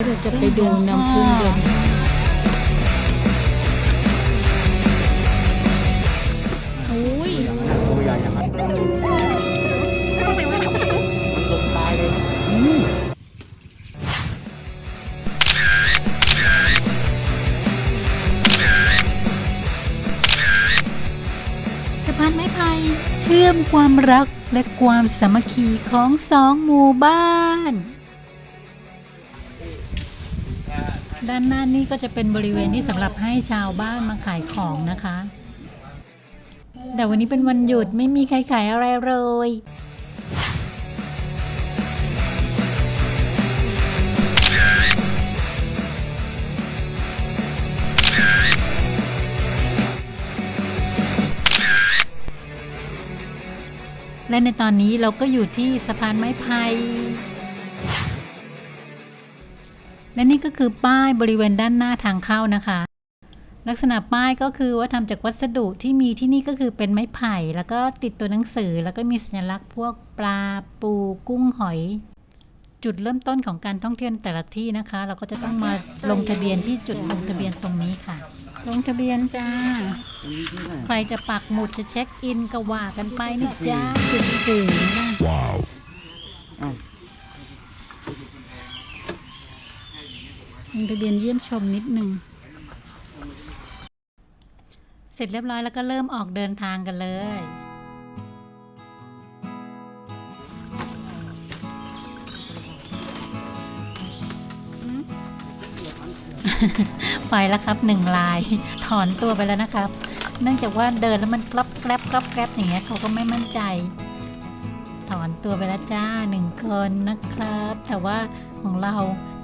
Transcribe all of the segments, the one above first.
เราจะไปดูน้ำพึ่งเดือนโอ้ยตัวใหญ่อย่างนั้นมันตกตายเลยสะพานไม้ไผ่เชื่อมความรักและความสามัคคีของสองหมู่บ้าน ด้านหน้านี้ก็จะเป็นบริเวณที่สำหรับให้ชาวบ้านมาขายของนะคะ แต่วันนี้เป็นวันหยุดไม่มีใครขายอะไรเลยและในตอนนี้เราก็อยู่ที่สะพานไม้ไผ่ และนี่ก็คือป้ายบริเวณด้านหน้าทางเข้านะคะ ลักษณะป้ายก็คือว่าทำจากวัสดุที่มีที่นี่ก็คือเป็นไม้ไผ่ แล้วก็ติดตัวหนังสือแล้วก็มีสัญลักษณ์พวกปลาปูกุ้งหอย จุดเริ่มต้นของการท่องเที่ยวแต่ละที่นะคะ เราก็จะต้องมาลงทะเบียนที่จุดลงทะเบียนตรงนี้ค่ะ ลงทะเบียนจ้า ใครจะปักหมุดจะเช็คอินก็ว่ากันไปนะจ๊ะจุดถึงนะอ้า ว ลงทะเบียนเยี่ยมชมนิดนึงเสร็จเรียบร้อยแล้วก็เริ่มออกเดินทางกันเลยไปแล้วครับหนึ่งลาย ถอนตัวไปแล้วนะครับ เนื่องจากว่าเดินแล้วมันกรอบแกรบกรอบแกรบอย่างเงี้ยเขาก็ไม่มั่นใจ ถอนตัวไปแล้วจ้าหนึ่งคนนะครับ แต่ว่าของเรา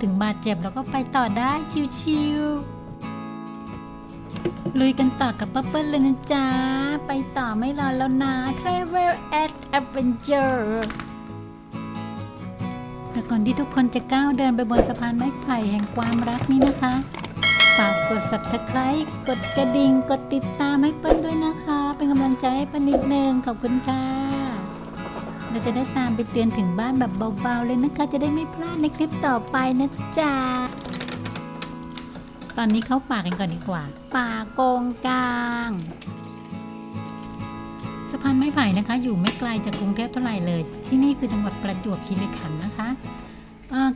ถึงบาดเจ็บเราก็ไปต่อได้ชิวๆ ลุยกันต่อกับป้าเปิ้ลเลยนะจ๊ะ ไปต่อไม่รอแล้วนะ Travel at Adventure แต่ก่อนที่ทุกคนจะก้าวเดินไปบนสะพานไม้ไผ่แห่งความรักนี้นะคะ ฝากกด subscribe กดกระดิ่ง กดติดตามให้เปิ้ลด้วยนะคะ เป็นกำลังใจให้เปิ้ลนิดนึงขอบคุณค่ะ เราจะได้ตามไปเตือนถึงบ้านแบบเบาๆเลยนะคะ จะได้ไม่พลาดในคลิปต่อไปนะจ๊ะ ตอนนี้เข้าป่ากันก่อนดีกว่า ป่าโกงกลางสะพานไม้ไผ่นะคะ อยู่ไม่ไกลจากกรุงเทพเท่าไหร่เลย ที่นี่คือจังหวัดประจวบคีรีขันธ์นะคะ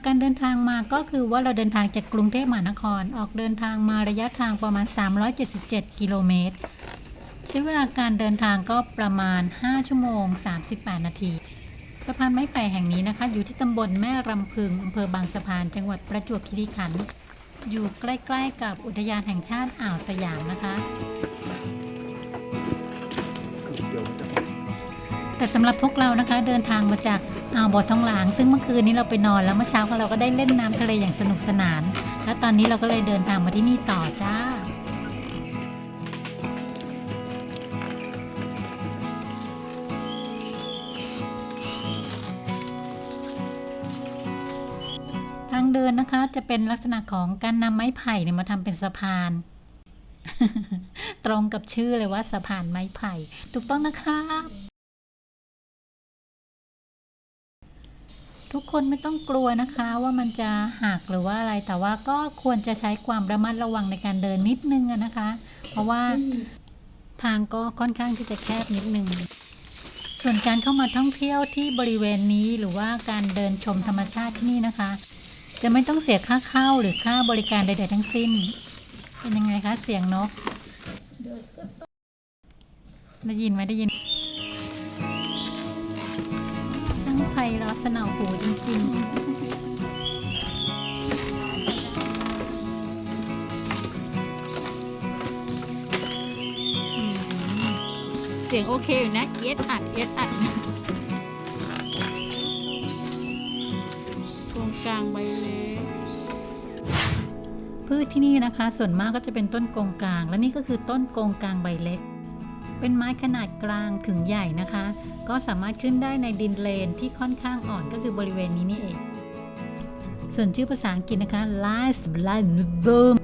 การเดินทางมาก็คือว่าเราเดินทางจากกรุงเทพมหานคร ออกเดินทางมาระยะทางประมาณ 377 กิโลเมตร ใช้เวลาการเดินทางก็ประมาณ 5 ชั่วโมง 38 นาที สะพานไม้ไผ่แห่งนี้นะคะ อยู่ที่ตำบลแม่รำพึงอำเภอบางสะพาน จังหวัดประจวบคีรีขันธ์อยู่ใกล้ๆกับอุทยานแห่งชาติอ่าวสยามนะคะ แต่สำหรับพวกเรานะคะ เดินทางมาจากอ่าวบ่อทองหลาง ซึ่งเมื่อคืนนี้เราไปนอนแล้วเมื่อเช้าเราก็ได้เล่นน้ำทะเลอย่างสนุกสนาน แล้วตอนนี้เราก็เลยเดินทางมาที่นี่ต่อจ้า เดินนะคะ จะเป็นลักษณะของการนำไม้ไผ่เนี่ยมาทำเป็นสะพาน ตรงกับชื่อเลยว่าสะพานไม้ไผ่ ถูกต้องนะครับทุกคนไม่ต้องกลัวนะคะว่ามันจะหักหรือว่าอะไรแต่ว่าก็ควรจะใช้ความระมัดระวังในการเดินนิดนึงนะคะ เพราะว่าทางก็ค่อนข้างที่จะแคบนิดนึง ส่วนการเข้ามาท่องเที่ยวที่บริเวณนี้หรือว่าการเดินชมธรรมชาติที่นี่นะคะ จะไม่ต้องเสียค่าเข้าหรือค่าบริการใดๆทั้งสิ้น เป็นยังไงคะเสียงนก ได้ยินไหมได้ยิน ช่างไพเราะสนอหูจริง ๆเสียงโอเคอยู่นะ เอสอัด เอสอัด กลางใบเล็กพืชที่นี่นะคะ ส่วนมากก็จะเป็นต้นโกงกลาง และนี่ก็คือต้นโกงกลางใบเล็ก เป็นไม้ขนาดกลางถึงใหญ่นะคะ ก็สามารถขึ้นได้ในดินเลนที่ค่อนข้างอ่อนก็คือบริเวณนี้นี่เอง ส่วนชื่อภาษาอังกฤษนะคะ Lies Blind Boom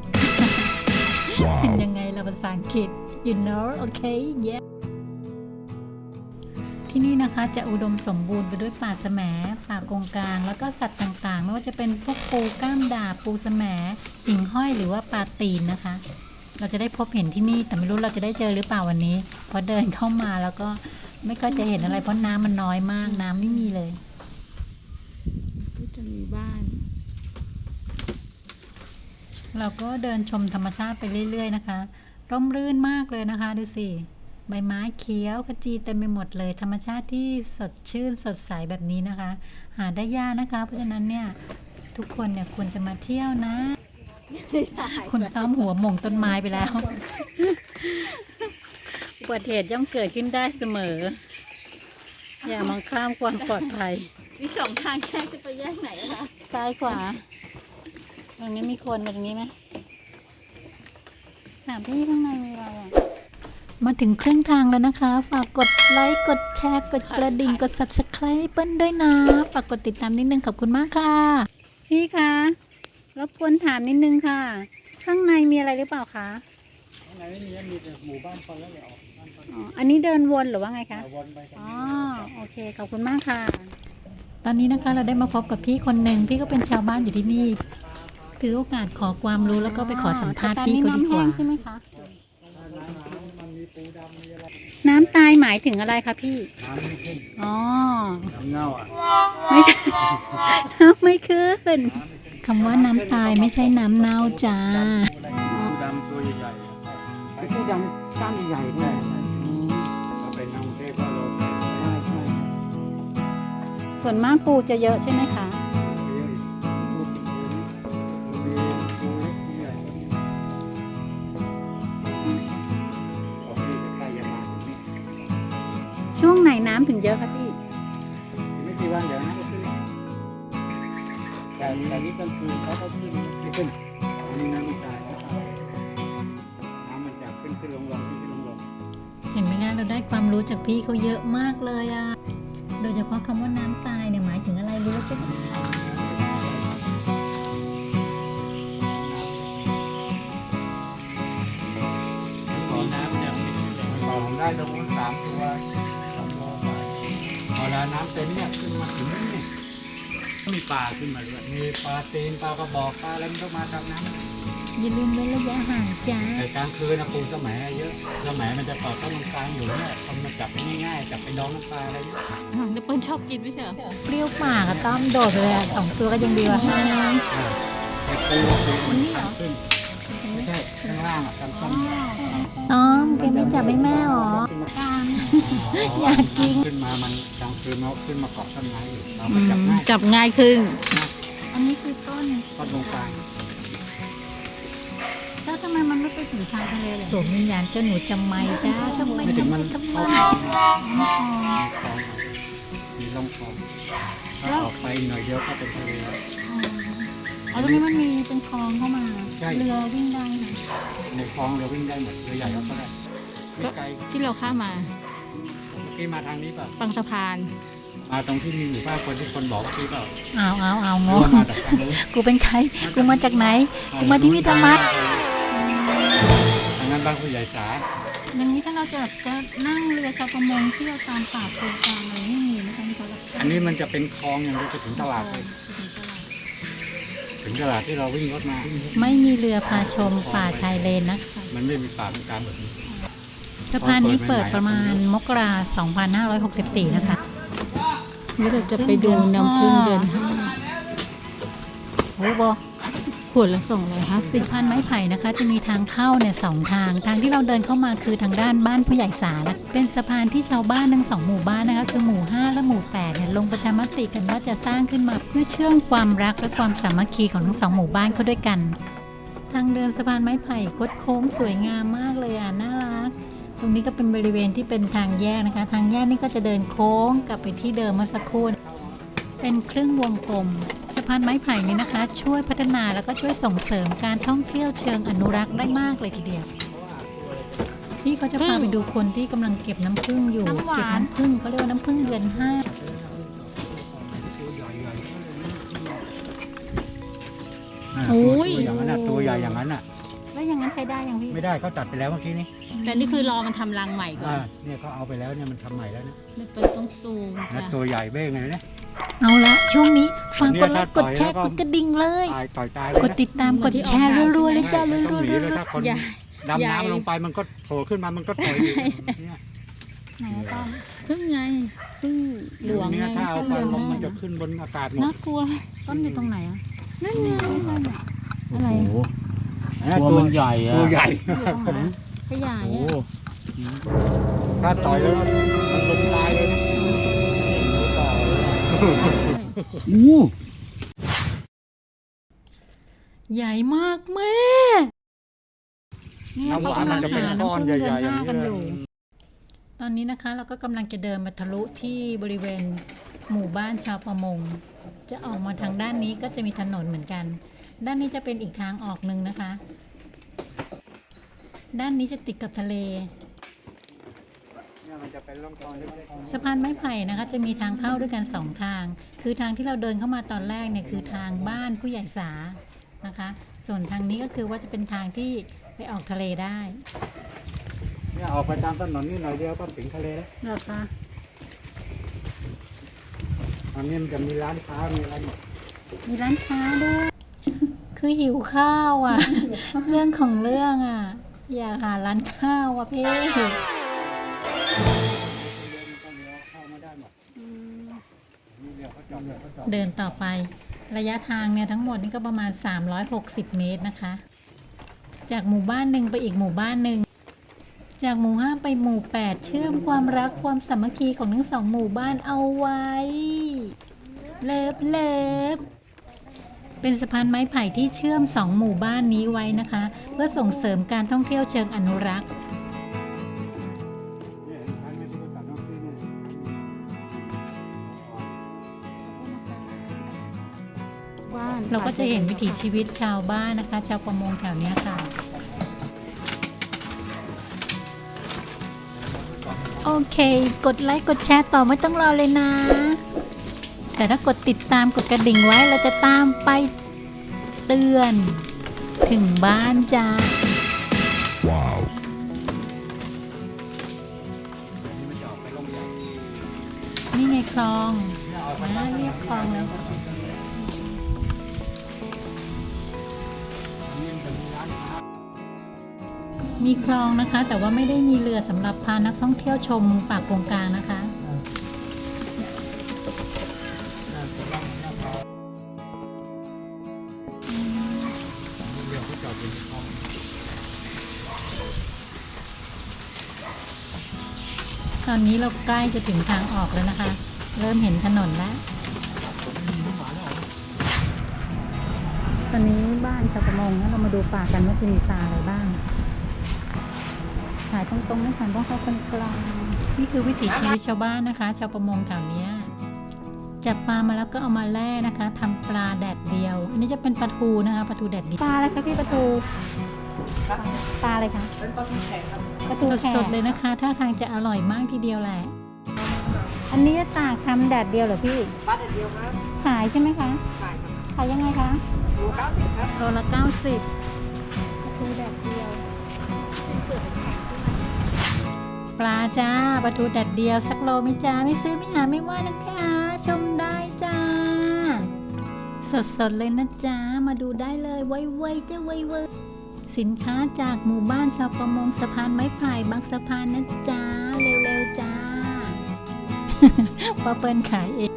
เป็นยังไงล่ะภาษาอังกฤษ you know okay yeah ที่นี่นะคะจะอุดมสมบูรณ์ไปด้วยป่าแสมป่ากงกลาง แล้วก็สัตว์ต่างๆ ไม่ว่าจะเป็นพวกปูก้ามดาบปูแสมหิ่งห้อยหรือว่าปลาตีนนะคะ เราจะได้พบเห็นที่นี่แต่ไม่รู้เราจะได้เจอหรือเปล่าวันนี้เพราะเดินเข้ามาแล้วก็ไม่ค่อยจะเห็นอะไร เพราะน้ำมันน้อยมากน้ำไม่มีเลยก็จะมีบ้าน เราก็เดินชมธรรมชาติไปเรื่อย ๆ นะคะ ร่มรื่นมากเลยนะคะดูสิ ใบไม้เขียวขจีเต็มไปหมดเลย ธรรมชาติที่สดชื่นสดใสแบบนี้นะคะ หาได้ยากนะคะ เพราะฉะนั้นเนี่ยทุกคนเนี่ยควรจะมาเที่ยวนะ คุณต้อมหัวหม่งต้นไม้ไปแล้วอุบัติเหตุย่อมเกิดขึ้นได้เสมอ อย่ามองข้ามความปลอดภัยมีสองทางแยกจะไปแยกไหนอะคะซ้ายขวาตรงนี้มีคนมาตรงนี้ไหมถามพี่ข้างในมีอะไรอะ มาถึงครึ่งทางแล้วนะคะ ฝากกดไลค์ กดแชร์ กดกระดิ่ง กด subscribe เปิ้ลด้วยนะ ฝากกดติดตามนิดนึงขอบคุณมากค่ะ พี่คะรบกวนถามนิดนึงค่ะ ข้างในมีอะไรหรือเปล่าคะข้างในไม่มีมีแต่หมู่บ้านคนแล้วเดี๋ยวออกบ้านคนอ๋ออันนี้เดินวนหรือว่าไงคะเอาวนไปกันอ๋อ โอเค ขอบคุณมากค่ะ ตอนนี้นะคะเราได้มาพบกับพี่คนหนึ่งพี่ก็เป็นชาวบ้านอยู่ที่นี่ ถือโอกาสขอความรู้แล้วก็ไปขอสัมภาษณ์พี่เขาดีกว่าใช่ไหมคะมันมี ปูดำมีอะไรน้ำตายหมายถึงอะไรคะพี่ น้ำไม่ขึ้นอ๋อ น้ำเน่าอะไม่ใช่ น้ำไม่ขึ้นคำว่าน้ำตายไม่ใช่น้ำเน่าจ้า ปูดำตัวใหญ่ๆปูดำก้านใหญ่ๆเนี่ยเราไปนั่งเทพก็ลงไปใช่ใช่ส่วนมากปูจะเยอะใช่ไหมคะ น้ำถึงเยอะคะพี่ ไม่กี่วันเดี๋ยวนะก็ขึ้นแต่แต่นี้กลางคืนเขาก็ขึ้นไม่ขึ้นมีน้ำมันตายแล้วน้ำมันจะขึ้นขึ้นลงลงขึ้นขึ้นลงลงเห็นไหมคะเราได้ความรู้จากพี่เขาเยอะมากเลยอะโดยเฉพาะคำว่าน้ำตายเนี่ยหมายถึงอะไรรู้ใช่ไหมำเต็มเนี่ยขึ้นมาถึงนี่มีปลาขึ้นมาด้วยมีปลาตีนปลากระบอกปลาอะไรมันก็มาตามน้ำอย่าลืมเว้นระยะห่างจ้าแต่กลางคืนนะปูสมัยเยอะสมัยมันจะต่อต้นตรงกลางอยู่เนี่ยทำมาจับง่ายๆจับไปดองน้ำปลาอะไรเนี่ยแล้วเปิ้ลชอบกินไม่ใช่เหรอเปรี้ยวปากอะต้อมโดดไปเลยอะสองตัวก็ยังดีวะไอ้ปูปูมันทางขึ้น ไม่ใช่ข้างล่างอะตามต้นต้อมแกไม่จับให้แม่หรอ อยากกิน ขึ้นมามันกลางคืนมันก็ขึ้นมาเกาะต้นไม้อยู่เราไปจับง่ายจับง่ายขึ้น อันนี้คือต้น ต้นตรงกลางแล้วทำไมมันไม่ไปถึงชายทะเลเลยสวมวิญญาณเจ้าหนูจำไม่จ้าทำไมไม่ถึงทำไมมันทำไม เข้ามีคลองมีลำคลองถ้าออกไปหน่อยเดียวก็เป็นทะเลแล้ว อ๋อแล้วมันมีเป็นคลองเข้ามา ใช่ เรือวิ่งได้นะในคลองเราวิ่งได้หมดเรือใหญ่ก็ได้ไม่ไกลที่เราข้ามมาเมื่อกี้มาทางนี้เปล่ะบางสะพาน มาตรงที่มีหมู่บ้านคนที่คนบอกเมื่อกี้เปล่าเอาเอาเอางเรืองมาจากทางนู้นกูเป็นใคร กูมาจากไหน กูมาที่นี่ทำไมทางนั้นบ้านผู้ใหญ่สาอย่างนี้ถ้าเราจะแบบจะนั่งเรือชาวประมงเที่ยวตามป่าปูกลางอะไรไม่มีนะคะที่เขาแบบอันนี้มันจะเป็นคลองอย่างเดียวจะถึงตลาดเลย ถึงตลาด ถึงตลาดที่เราวิ่งรถมา ไม่มีเรือพาชมป่าชายเลนนะคะ มันไม่มีป่าเป็นกลางแบบนี้สะพานนี้เปิดประมาณมกรา2564นะคะนี่เราจะไปดูน้ำพึ่งเดือนห้าโอ้โห ขวดละสิบสะพานไม้ไผ่นะคะ จะมีทางเข้าเนี่ยสองทาง ทางที่เราเดินเข้ามาคือทางด้านบ้านผู้ใหญ่สานะเป็นสะพานที่ชาวบ้านทั้งสองหมู่บ้านนะคะ คือหมู่ 5 และหมู่8เนี่ยลงประชามติกันว่าจะสร้างขึ้นมาเพื่อเชื่อมความรักและความสามัคคีของทั้งสองหมู่บ้านเข้าด้วยกัน ทางเดินสะพานไม้ไผ่คดโค้งสวยงามมากเลยอะน่ารัก ตรงนี้ก็เป็นบริเวณที่เป็นทางแยกนะคะ ทางแยกนี่ก็จะเดินโค้งกลับไปที่เดิมเมื่อสักครู่ เป็นครึ่งวงกลม สะพานไม้ไผ่นี้นะคะ ช่วยพัฒนาแล้วก็ช่วยส่งเสริมการท่องเที่ยวเชิงอนุรักษ์ได้มากเลยทีเดียวพี่เขาจะพาไปดูคนที่กำลังเก็บน้ำผึ้งอยู่ เก็บน้ำผึ้งเขาเรียกว่าน้ำผึ้งเดือนห้าตัวอย่างนั้นน่ะตัวใหญ่อย่างนั้นน่ะ แล้วอย่างนั้นใช้ได้ยังพี่ ไม่ได้เขาตัดไปแล้วเมื่อกี้นี้ แต่นี่คือรอมันทำรังใหม่ก่อนอ่าเนี่ยเขาเอาไปแล้วเนี่ยมันทำใหม่แล้วนะไม่เป็นต้องซูมแล้วจ้ะตัวใหญ่เบ้งเลยนะ เอาละช่วงนี้ฝากอันนี้กดไลค์กถ้าดแชร์ต่อยแล้วก็กดกระดิ่งเลย ตายต่อยตายเลยกดนะติดตามกดแชร์รัวๆเลยจ้ารัวต้องหนีเลยถ้าคนใหญ่ดำใหญ่น้ำลงไปมันก็โผล่ขึ้นมามันก็ต่อยอีกเนี่ยๆไหนอะต้อมพึ่งไงพึ่งหลวงเนี่ไงยถ้าเอาไปพึ่งมันหลวงมันจะขึ้นบนอากาศหมดน่ากลัวต้นอยู่ตรงไหนอะนั่นไงไม่ใช่เนี่ยอะไรโโห ตัวมันใหญ่อะ ตัวใหญ่อยู่ตรงไหนขยายโอ้อะถ้าต่อยแล้วมันลงตายเลยนะต่อย อู้ใหญ่มากแม่เนี่ยน้ำหเขาวานกำมัลันงจะเป็นหาก้อนน้ำพึ่งใหเดือนญ่ๆอหย่างน้านี้กันเลอยยู่ตอนนี้นะคะเราก็กำลังจะเดินมาทะลุที่บริเวณหมู่บ้านชาวประมง จะออกมาทางด้านนี้ก็จะมีถนนเหมือนกัน ด้านนี้จะเป็นอีกทางออกหนึ่งนะคะ ด้านนี้จะติดกับทะเล สะพานไม้ไผ่นะคะจะมีทางเข้าด้วยกันสองทาง คือทางที่เราเดินเข้ามาตอนแรกเนี่ยคือทางบ้านผู้ใหญ่สานะคะ ส่วนทางนี้ก็คือว่าจะเป็นทางที่ไปออกทะเลได้เนี่ยออกไปตามถนนนี่หน่อยเดียวก็ถึงทะเลแล้วเหรอคะอันนี้มันจะมีร้านค้ามีอะไรหมดมีร้านค้าด้วย คือหิวข้าวอะ เรื่องของเรื่องอะ อยากหาร้านข้าวอะพี่ เดินต่อไประยะทางเนี่ยทั้งหมดนี่ก็ประมาณ 360 เมตรนะคะ จากหมู่บ้านหนึ่งไปอีกหมู่บ้านหนึ่ง จากหมู่ห้าไปหมู่ 8 เชื่อมความรักความสามัคคีของทั้งสองหมู่บ้านเอาไว้ เลิฟเลิฟเป็นสะพานไม้ไผ่ที่เชื่อมสองหมู่บ้านนี้ไว้นะคะ เพื่อส่งเสริมการท่องเที่ยวเชิงอนุรักษ์ เราก็จะเห็นวิถีชีวิตชาวบ้านนะคะ ชาวประมงแถวเนี้ยค่ะ โอเค กดไลค์กดแชร์ต่อไม่ต้องรอเลยนะ แต่ถ้ากดติดตามกดกระดิ่งไว้เราจะตามไปเตือน ถึงบ้านจ้าอันนี้มันจะออกไปลงใหญ่นี่ไงคลองเนี่ยออกไปนะเรียกคลองเลย มีคลองนะคะ แต่ว่าไม่ได้มีเรือสำหรับพานักท่องเที่ยวชมปากกงกลางนะคะตอนนี้เราใกล้จะถึงทางออกแล้วนะคะ เริ่มเห็นถนนแล้ว ตอนนี้บ้านชาวประมงนะเรามาดูป่ากันว่าจะมีปลาอะไรบ้าง ขายตรงๆไม่ผ่านต้องเข้าคนกลางนี่คือวิถีชีวิตชาวบ้านนะคะ ชาวประมงแถวเนี้ยจับปลามาแล้วก็เอามาแล่นะคะทำปลาแดดเดียว อันนี้จะเป็นปลาทูนะคะปลาทูแดดเดียวปลาอะไรคะพี่ปลาทูปลาอะไรคะเป็นปลาทูแข็งครับปลาทูแขสกดๆเลยนะคะท่าทางจะอร่อยมากทีเดียวแหละอันนี้จะตากทำแดดเดียวเหรอพี่ปลาเด็ดเดียวครับขายใช่ไหมคะขายครับขายยังไงคะโลเก้าสิบครับโลละเก้าสิบปลาทูแดดเดียวป ปลาจ้าปลาทูแดดเดียวสักโลไหมจ้าไม่ซื้อไม่หาไม่ว่านะคะชมได้จ้า สดๆเลยนะจ้ามาดูได้เลยไวๆจะไวๆสินค้าจากหมู่บ้านชาวประมงสะพานไม้ไผ่บางสะพานนะจ้าเร็วๆจ้าป้าเปิ้ลขายเอง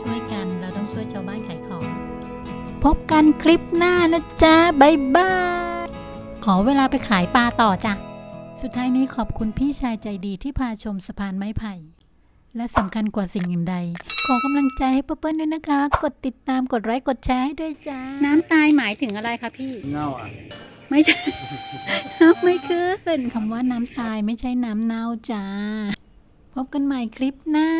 ช่วยกันเราต้องช่วยชาวบ้านขายของ พบกันคลิปหน้านะจ๊ะบายบายขอเวลาไปขายปลาต่อจ้ะ สุดท้ายนี้ขอบคุณพี่ชายใจดีที่พาชมสะพานไม้ไผ่ และสำคัญกว่าสิ่งอื่นใด ขอกำลังใจให้ป้าเปิ้ลด้วยนะคะ กดติดตามกดไลค์กดแชร์ให้ด้วยจ้า น้ำตายหมายถึงอะไรคะพี่เง่าอะ ไม่ใช่น้ำไม่ขึ้นคำว่าน้ำตายไม่ใช่น้ำเน่าจ้า พบกันใหม่คลิปหน้า